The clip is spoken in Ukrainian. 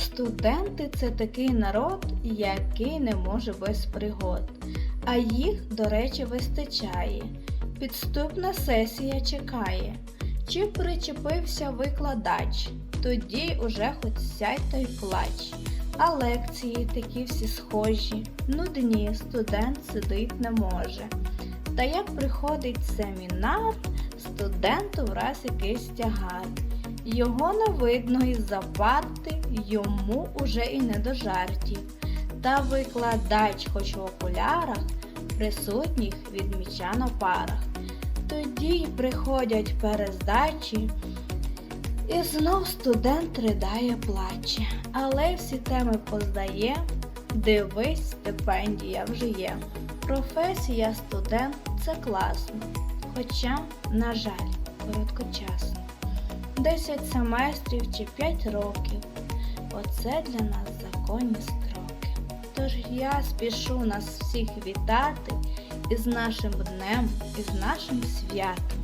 Студенти це такий народ, який не може без пригод. А їх, до речі, вистачає. Підступна сесія чекає. Чи причепився викладач? Тоді уже хоч сядь та й плач. А лекції такі всі схожі. Нудні, студент сидить не може. Та як приходить семінар, студенту враз якийсь тягар. Його не видно із-за йому уже і не до жартів. Та викладач, хоч в окулярах, присутніх відміча на парах. Тоді й приходять перездачі, і знов студент ридає плаче. Але всі теми поздає, дивись, стипендія вже є. Професія студент це класно, хоча, на жаль, короткочасно. 10 семестрів чи 5 років. Оце для нас законні строки. Тож я спішу нас всіх вітати із нашим днем, із нашим святом.